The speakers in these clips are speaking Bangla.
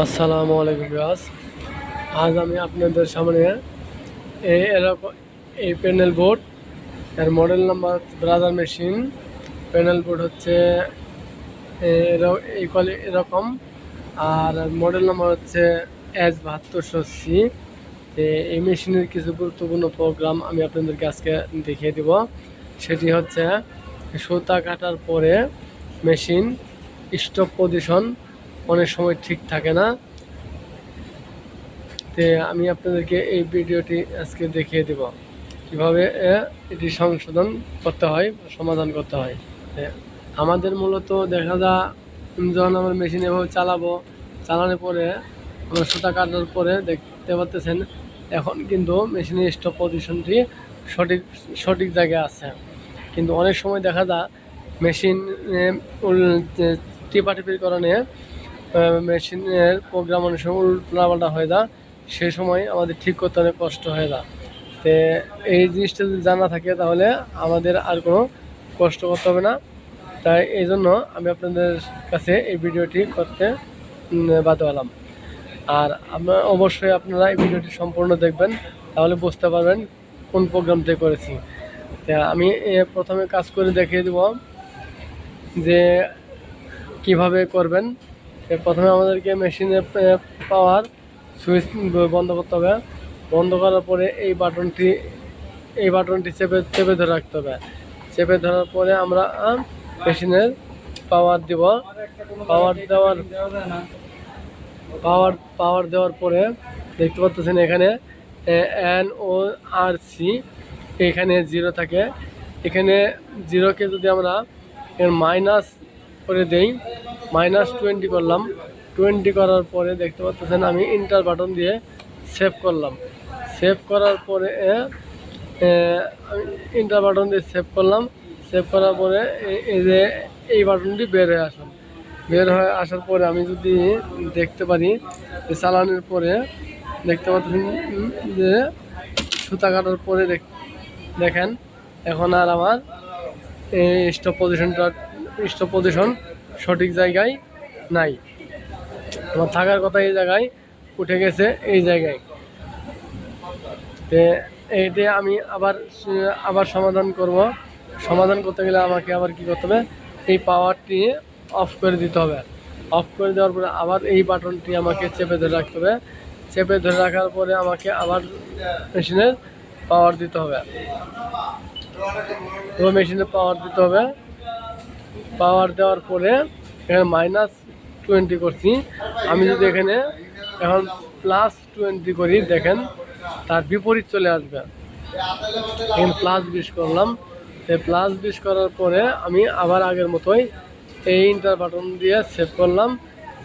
আসসালামু আলাইকুম বিয়াস আজ আমি আপনাদের সামনে এই এরকম এই প্যানেল বোর্ড, এর model number Brother machine. Panel board হচ্ছে এই কোয়ালি এরকম। আর মডেল নাম্বার হচ্ছে এস বাহাত্তরশো সি এই মেশিনের কিছু গুরুত্বপূর্ণ প্রোগ্রাম আমি আপনাদেরকে আজকে দেখিয়ে দিব। সেটি হচ্ছে সুতা কাটার পরে মেশিন স্টপ পজিশন অনেক সময় ঠিক থাকে না। তে আমি আপনাদেরকে এই ভিডিওটি আজকে দেখিয়ে দেব। কীভাবে এটি সংশোধন করতে হয় সমাধান করতে হয়। আমাদের মূলত দেখা যা যখন আমরা মেশিন এভাবে চালাবো, চালানোর পরে আমরা সুতা কাটার পরে দেখতে পাচ্তেছেন এখন কিন্তু মেশিনের স্টপ পজিশনটি সঠিক সঠিক জায়গায় আছে। কিন্তু অনেক সময় দেখা যায় মেশিন টিপাটিপির কারণে মেশিনের প্রোগ্রাম অনেক সময় হয়ে যায়। সেই সময় আমাদের ঠিক করতে অনেক কষ্ট হয়ে যায়। তো এই জিনিসটা যদি জানা থাকে তাহলে আমাদের আর কোনো কষ্ট করতে হবে না। তাই এই জন্য আমি আপনাদের কাছে এই ভিডিওটি করতে বাধ্য হলাম। আর আপনার অবশ্যই আপনারা এই ভিডিওটি সম্পূর্ণ দেখবেন, তাহলে বুঝতে পারবেন কোন প্রোগ্রাম থেকে করেছি। তা আমি প্রথমে কাজ করে দেখিয়ে দেব যে কীভাবে করবেন। প্রথমে আমাদেরকে মেশিনে পাওয়ার সুইচ বন্ধ করতে হবে। বন্ধ করার পরে এই বাটনটি এই বাটনটি চেপে চেপে ধরে রাখতে হবে। চেপে ধরার পরে আমরা মেশিনের পাওয়ার দিব। পাওয়ার দেওয়ার পাওয়ার পাওয়ার দেওয়ার পরে দেখতে পাচ্ছেন এখানে এন ও আর সি এখানে জিরো থাকে। এখানে জিরোকে যদি আমরা মাইনাস করে দেই। মাইনাস টোয়েন্টি করলাম। টোয়েন্টি করার পরে দেখতে পাচ্ছেন আমি ইন্টার বাটন দিয়ে সেভ করলাম। সেভ করার পরে আমি ইন্টার বাটন দিয়ে সেভ করলাম। সেভ করার পরে এই যে, এই বাটনটি বের হয়ে আসলাম বের হয়ে আসার পরে আমি যদি দেখতে পারি চালানোর পরে দেখতে পাচ্ছেন যে সুতা কাটার পরে দেখ- দেখেন, এখন আর আমার এই স্টপ পজিশনটা স্টপ পজিশন সঠিক জায়গায় নাই। আমার থাকার কথা এই জায়গায় উঠে গেছে, এই জায়গায়। এইটা আমি আবার আবার সমাধান করব। সমাধান করতে গেলে আমাকে আবার কি করতে হবে? এই পাওয়ারটি অফ করে দিতে হবে। অফ করে দেওয়ার পরে আবার এই বাটনটি আমাকে চেপে ধরে রাখতে হবে। চেপে ধরে রাখার পরে আমাকে আবার মেশিনের পাওয়ার দিতে হবে। তো মেশিনে পাওয়ার দিতে হবে। পাওয়ার দেওয়ার পরে এখানে মাইনাস টোয়েন্টি করছি। আমি যদি এখানে এখন প্লাস টোয়েন্টি করি, দেখেন তার বিপরীত চলে আসবে। এখানে প্লাস বিশ করলাম। এই প্লাস বিশ করার পরে আমি আবার আগের মতোই এই ইন্টার বাটন দিয়ে সেভ করলাম।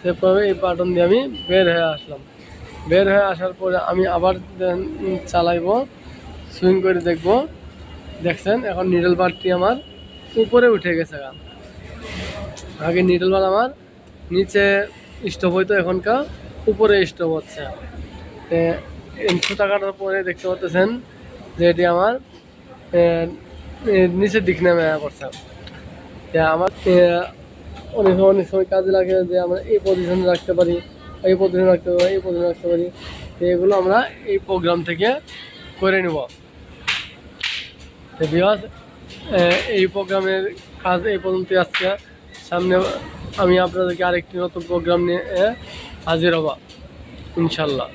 সেভ করে এই বাটন দিয়ে আমি বের হয়ে আসলাম। বের হয়ে আসার পরে আমি আবার চালাইবো সুইং করে দেখব। দেখছেন, এখন নিডল বারটি আমার উপরে উঠে গেছে গা। আগে নিডল বার আমার। নিচে স্টোভ হইতো এখনকার, উপরে স্টোভ হচ্ছে। সুতা কাটার পরে দেখতে পাচ্ছেন যে এটি আমার নিচের দিক নেমে তে আমার অনেক সময় অনেক সময় কাজে লাগে যে আমরা এই পজিশনে রাখতে পারি, এই পজিশনে রাখতে পারি, এই পজিশনে রাখতে পারি। এগুলো আমরা এই প্রোগ্রাম থেকে করে নেব। তো বিহাস এই প্রোগ্রামের কাজ এই পর্যন্ত আজকে। সামনে আমি আপনাদেরকে আরেকটি নতুন প্রোগ্রাম নিয়ে হাজির হবা ইনশাল্লাহ।